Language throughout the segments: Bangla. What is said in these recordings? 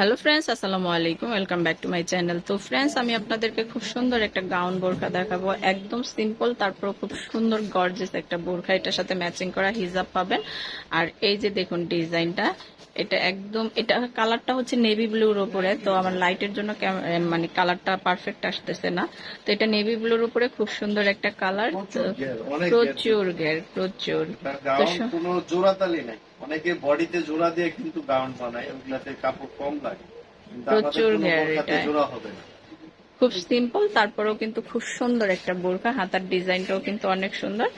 হ্যালো ফ্রেন্ডস আসসালামু আলাইকুম welcome back to my channel তো ফ্রেন্ডস আমি আপনাদেরকে খুব সুন্দর একটা গাউন বোরখা দেখাবো। একদম সিম্পল তারপর খুব সুন্দর গর্জেস একটা বোরখা। এটার সাথে ম্যাচিং করা হিজাব পাবেন। আর এই যে দেখুন ডিজাইনটা এটা একদম এটা কালারটা হচ্ছে নেভি ব্লুর উপরে। তো আমার লাইটের জন্য মানে কালারটা পারফেক্ট আসতেছে না। তো এটা নেভি ব্লুর উপরে খুব সুন্দর একটা কালার প্রচুর ঘের, প্রচুর জোড়াতালি নাই। অনেকে বডিতে জোড়া দিয়ে কিন্তু গাউন বানায় ওগুলাতে কাপড় কম লাগে। প্রচুর। জোড়া হবে না। খুব সিম্পল তারপরেও কিন্তু খুব সুন্দর একটা বোরখা। হাতার ডিজাইনটাও কিন্তু অনেক সুন্দর।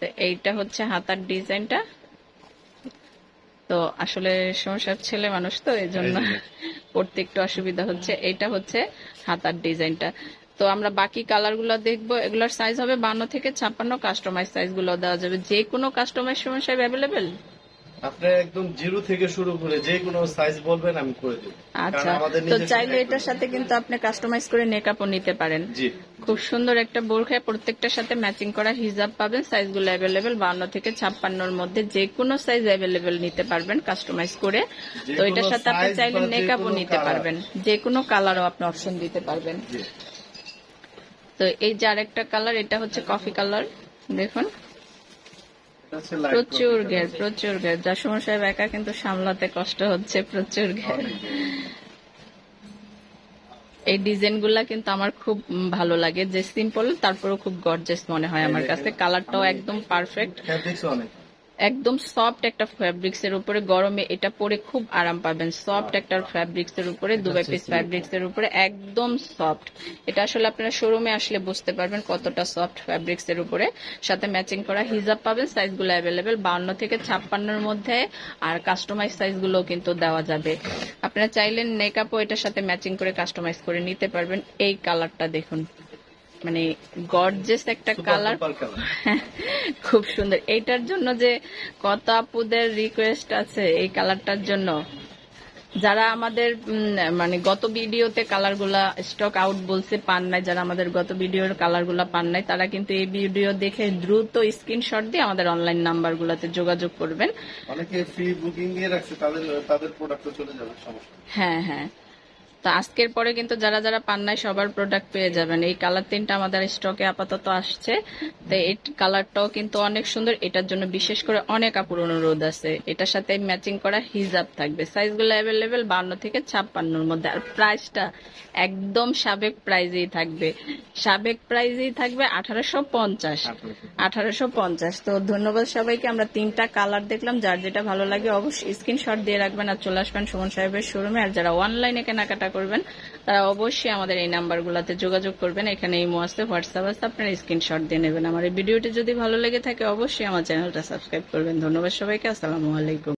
তো এইটা হচ্ছে হাতার ডিজাইনটা। তো আসলে সমস্যার ছেলে মানুষ তো এই জন্য পড়তে একটু অসুবিধা হচ্ছে। এইটা হচ্ছে হাতার ডিজাইনটা। তো আমরা বাকি কালারগুলো দেখব। এগুলোর সাইজ হবে বান্ন থেকে ছাপ্পান্ন কাস্টমাইজ সাইজগুলো দেওয়া যাবে। যে কোনো কাস্টমাইজ সমস্যা অ্যাভেলেবেল আপনি একদম জিরো থেকে শুরু করে যে কোনো সাইজ বলবেন আমি করে দেব। আচ্ছা। তো চাইলে এটার সাথে কিন্তু আপনি কাস্টমাইজ করে নেকআপও নিতে পারেন। জি। খুব সুন্দর একটা বোরখা প্রত্যেকটার সাথে ম্যাচিং করা হিজাব পাবেন। সাইজগুলো অ্যাভেলেবেল বান্ন থেকে ছাপ্পান্নর মধ্যে যে কোনো সাইজ অ্যাভেলেবেল নিতে পারবেন কাস্টমাইজ করে। তো এটার সাথে আপনি চাইলে যে নিতে পারবেন। যে কোনো কালারও আপনি অপশন দিতে পারবেন। তো এই যে আরেকটা কালার এটা হচ্ছে কফি কালার দেখুন। প্রচুর গ্যাস। প্রচুর ঘের যা সাহেব একা কিন্তু সামলাতে কষ্ট হচ্ছে প্রচুর ঘের এই ডিজাইনগুলা কিন্তু আমার খুব ভালো লাগে যে সিম্পল তারপরেও খুব গর্জেস মনে হয় আমার কাছে। কালারটাও একদম পারফেক্ট একদম সফট একটা ফ্যাব্রিক্স এর উপরে গরমে এটা পরে খুব আরাম পাবেন। সফট একটা ফ্যাব্রিক্স এর উপরে দুবাই পিস ফ্যাব্রিক্স এর উপরে একদম সফট এটা আসলে আপনারা শোরুমে আসলে বুঝতে পারবেন কতটা সফট ফ্যাব্রিক্স এর উপরে। সাথে ম্যাচিং করা হিজাব পাবেন সাইজগুলো অ্যাভেলেবেল বাউন্ন থেকে ছাপ্পান্নর মধ্যে আর কাস্টমাইজ সাইজগুলো কিন্তু দেওয়া যাবে। আপনারা চাইলেন নেকআপও এটার সাথে ম্যাচিং করে কাস্টমাইজ করে নিতে পারবেন। এই কালারটা দেখুন। মানে গর্জেস একটা কালার খুব সুন্দর। এইটার জন্য যে কত আপুদের রিকোয়েস্ট আছে এই কালারটার জন্য। যারা আমাদের মানে গত ভিডিওতে কালারগুলা স্টক আউট বলছে পান নাই যারা আমাদের গত ভিডিওর কালারগুলা পান নাই তারা কিন্তু এই ভিডিও দেখে দ্রুত স্ক্রিনশট দিয়ে আমাদের অনলাইন নাম্বার গুলাতে যোগাযোগ করবেন। অনেকে ফ্রি বুকিং দিয়ে রাখছে তাদের তাদের প্রোডাক্ট চলে যাবে সমস্যা হ্যাঁ হ্যাঁ। তো আজকের পরে কিন্তু যারা যারা পান নাই সবার প্রোডাক্ট পেয়ে যাবেন। এই কালার তিনটা আমাদের স্টকে আপাতত আসছে। তো এই কালারটাও কিন্তু অনেক সুন্দর। এটার জন্য বিশেষ করে অনেক আপুর অনুরোধ আছে। এটার সাথে ম্যাচিং করা হিজাব থাকবে। সাইজগুলো অ্যাভেলেবেল বান্ন থেকে ছাপ্পান্নর মধ্যে। আর প্রাইসটা একদম সাবেক প্রাইজেই থাকবে। সাবেক প্রাইজেই থাকবে আঠারোশো পঞ্চাশ। আঠারোশো পঞ্চাশ। তো ধন্যবাদ সবাইকে। আমরা তিনটা কালার দেখলাম। যার যেটা ভালো লাগে অবশ্যই স্ক্রিনশট দিয়ে রাখবেন। আর চলে আসবেন সুমন সাহেবের শোরুমে আর যারা অনলাইনে কেনাকাটা করবেন, তারা অবশ্যই আমাদের এই নাম্বারগুলোতে যোগাযোগ করবেন। এখানে এই আছে, হোয়াটসঅ্যাপ আছে, আপনারা স্ক্রিনশট দিয়ে নেবেন। আমার এই ভিডিওটি যদি ভালো লেগে থাকে, অবশ্যই আমার চ্যানেলটা সাবস্ক্রাইব করবেন। ধন্যবাদ সবাইকে, আসসালামু আলাইকুম।